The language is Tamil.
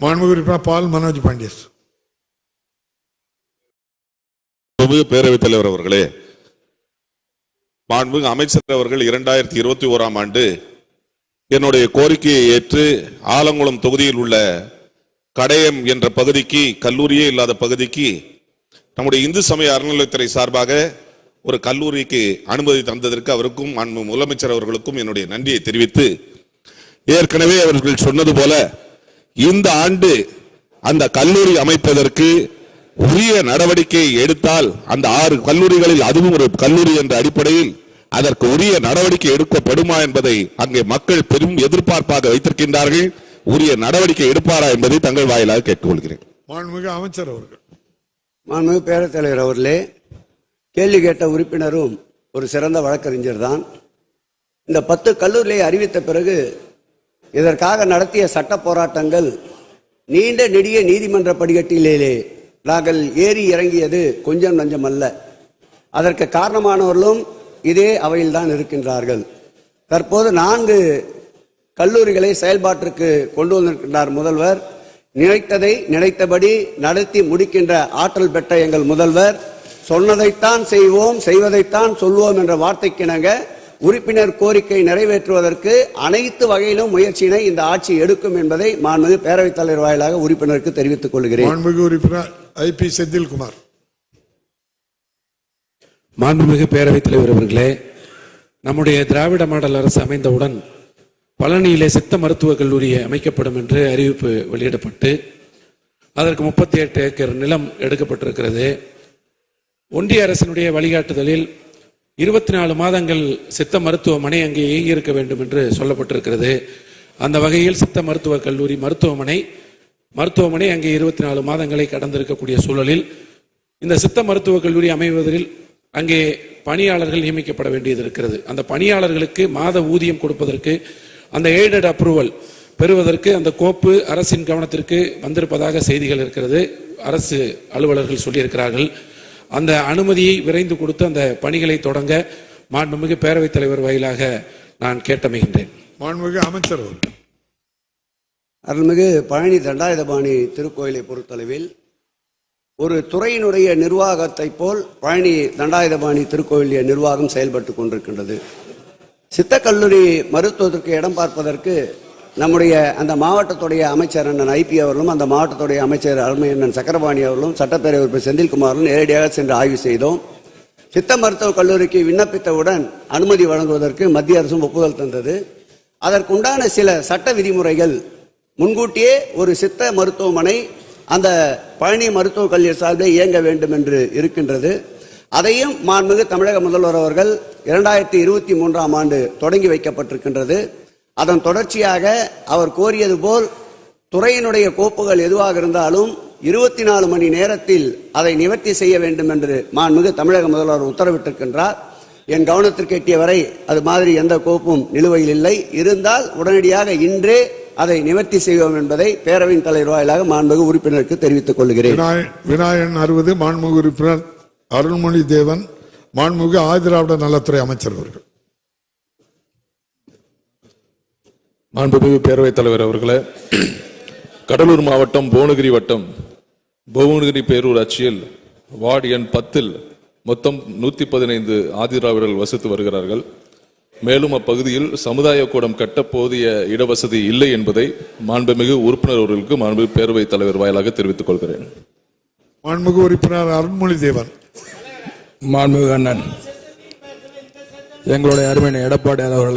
மாண்புமிகு உறுப்பினர் பால் மனோஜ் பாண்டியஸ் பேரவைத் தலைவர் அவர்களே மாண்புமிகு அமைச்சர் அவர்கள் இரண்டாயிரத்தி இருபத்தி ஓராம் ஆண்டு என்னுடைய கோரிக்கையை ஏற்று ஆலங்குளம் தொகுதியில் உள்ள கடையம் என்ற பகுதிக்கு கல்லூரியே இல்லாத பகுதிக்கு நம்முடைய இந்து சமய அறநிலையத்துறை சார்பாக ஒரு கல்லூரிக்கு அனுமதி தந்ததற்கு அவருக்கும் முதலமைச்சர் அவர்களுக்கும் என்னுடைய நன்றியை தெரிவித்து ஏற்கனவே அவர்கள் சொன்னது போல இந்த ஆண்டு அந்த கல்லூரி அமைப்பதற்கு உரிய நடவடிக்கை எடுத்தால் அந்த ஆறு கல்லூரிகளில் அதுவும் ஒரு கல்லூரி என்ற அடிப்படையில் அதற்கு உரிய நடவடிக்கை எடுக்கப்படுமா என்பதை அங்கே மக்கள் பெரும் எதிர்பார்ப்பாக வைத்திருக்கின்றார்கள். உரிய நடவடிக்கை எடுப்பாரா என்பதை தங்கள் வாயிலாக கேட்டுக்கொள்கிறேன். மாண்புமிகு அமைச்சர் அவர்கள். மாண்புமிகு பேரவைத் தலைவர் அவர்களே கேள்வி கேட்ட உறுப்பினரும் ஒரு சிறந்த வழக்கறிஞர் தான். இந்த பத்து கல்லூரியை அறிவித்த பிறகு இதற்காக நடத்திய சட்ட போராட்டங்கள் நீண்ட நெடிய நீதிமன்ற படிக்கட்டிலே நாங்கள் ஏறி இறங்கியது கொஞ்சம் நஞ்சம் அல்ல அதற்கு காரணமானவர்களும் இதே அவையில்தான் இருக்கின்றார்கள். தற்போது நான்கு கல்லூரிகளை செயல்பாட்டிற்கு கொண்டு வந்திருக்கின்றார் முதல்வர். நினைத்ததை நினைத்தபடி நடத்தி முடிக்கின்ற ஆற்றல் பெற்ற எங்கள் முதல்வர். சொன்னதைத்தான் செய்வோம் செய்வதைத்தான் சொல்வோம் என்ற வார்த்தைக்கிணங்க உறுப்பினர் கோரிக்கை நிறைவேற்றுவதற்கு அனைத்து வகையிலும் முயற்சியினை இந்த ஆட்சி எடுக்கும் என்பதை மாண்புமிகு பேரவைத் தலைவர் வாயிலாக உறுப்பினருக்கு தெரிவித்துக் கொள்கிறேன். மாண்புமிகு உறுப்பினர் ஐ பி செந்தில்குமார். மாண்புமிகு பேரவைத் தலைவர் அவர்களே நம்முடைய திராவிட மாடல் அரசு அமைந்தவுடன் பழனியிலே சித்த மருத்துவக் கல்லூரி அமைக்கப்படும் என்று அறிவிப்பு வெளியிடப்பட்டு அதற்கு முப்பத்தி எட்டு ஏக்கர் நிலம் எடுக்கப்பட்டிருக்கிறது. ஒன்றிய அரசினுடைய வழிகாட்டுதலில் இருபத்தி நாலு மாதங்கள் சித்த மருத்துவமனை அங்கே இயங்கியிருக்க வேண்டும் என்று சொல்லப்பட்டிருக்கிறது. அந்த வகையில் சித்த மருத்துவக் கல்லூரி மருத்துவமனை மருத்துவமனை அங்கே இருபத்தி நாலு மாதங்களை கடந்திருக்கக்கூடிய சூழலில் இந்த சித்த மருத்துவக் கல்லூரி அமைவதில் அங்கே பணியாளர்கள் நியமிக்கப்பட வேண்டியது இருக்கிறது. அந்த பணியாளர்களுக்கு மாத ஊதியம் கொடுப்பதற்கு அந்த எய்டட் அப்ரூவல் பெறுவதற்கு அந்த கோப்பு அரசின் கவனத்திற்கு வந்திருப்பதாக செய்திகள் இருக்கிறது. அரசு அலுவலர்கள் சொல்லியிருக்கிறார்கள். அந்த அனுமதியை விரைந்து கொடுத்து அந்த பணிகளை தொடங்க மாண்புமிகு பேரவைத் தலைவர் வாயிலாக நான் கேட்டமைகின்றேன். மாண்புமிகு அமைச்சர் அவர்கள். அருள்மிகு பழனி தண்டாயுதபாணி திருக்கோயிலை பொறுத்தளவில் ஒரு துறையினுடைய நிர்வாகத்தை போல் பழனி தண்டாயுதபாணி திருக்கோயிலுடைய நிர்வாகம் செயல்பட்டு கொண்டிருக்கின்றது. சித்தக் கல்லூரி மருத்துவத்திற்கு இடம் பார்ப்பதற்கு நம்முடைய அந்த மாவட்டத்துடைய அமைச்சர் அண்ணன் ஐபி அவர்களும் அந்த மாவட்டத்துடைய அமைச்சர் அருமை அண்ணன் சக்கரபாணி அவர்களும் சட்டப்பேரவை உறுப்பினர் செந்தில்குமாரும் நேரடியாக சென்று ஆய்வு செய்தோம். சித்த மருத்துவக் கல்லூரிக்கு விண்ணப்பித்தவுடன் அனுமதி வழங்குவதற்கு மத்திய அரசும் ஒப்புதல் தந்தது. அதற்குண்டான சில சட்ட விதிமுறைகள் முன்கூட்டியே ஒரு சித்த மருத்துவமனை அந்த பழனி மருத்துவக் கல்லூரி சார்பில் இயங்க வேண்டும் என்று இருக்கின்றது. அதையும் மாண்புமிகு தமிழக முதல்வர் அவர்கள் இரண்டாயிரத்தி இருபத்தி மூன்றாம் ஆண்டு தொடங்கி வைக்கப்பட்டிருக்கின்றது. அதன் தொடர்ச்சியாக அவர் கோரியது போல் துறையினுடைய கோப்புகள் எதுவாக இருந்தாலும் இருபத்தி நாலு மணி நேரத்தில் அதை நிவர்த்தி செய்ய வேண்டும் என்று மாண்புமிகு தமிழக முதல்வர் உத்தரவிட்டிருக்கின்றார். என் கவனத்திற்கு எட்டிய வரை அது மாதிரி எந்த கோப்பும் நிலுவையில் இல்லை. இருந்தால் உடனடியாக இன்றே அதை நிவர்த்தி செய்வோம் என்பதை பேரவையின் தலைவர் வாயிலாக மாண்புமிகு உறுப்பினருக்கு தெரிவித்துக் கொள்கிறேன். விநாயகன் அறுபது மாண்புமிகு உறுப்பினர் அருள்மொழி தேவன் மாண்புமிகு ஆதிராவிட நலத்துறை அமைச்சர் அவர்கள். மாண்புமிகு பேரவைத் தலைவர் அவர்களே கடலூர் மாவட்டம் புவனகிரி வட்டம் புவனகிரி பேரூராட்சியில் வார்டு எண் பத்தில் மொத்தம் நூத்தி பதினைந்து ஆதிராவிடர்கள் வசித்து வருகிறார்கள். மேலும் அப்பகுதியில் சமுதாய கூடம் கட்ட போதிய இடவசதி இல்லை என்பதை மாண்புமிகு உறுப்பினர் அவர்களுக்கு மாண்புமிகு பேரவைத் தலைவர் வாயிலாக தெரிவித்துக் கொள்கிறேன். மாண்புமிகு உறுப்பினர் அருள்மொழி தேவன் மாண்புமிகு அண்ணன் எங்களுடைய அருமையான எடப்பாடி அவர்களை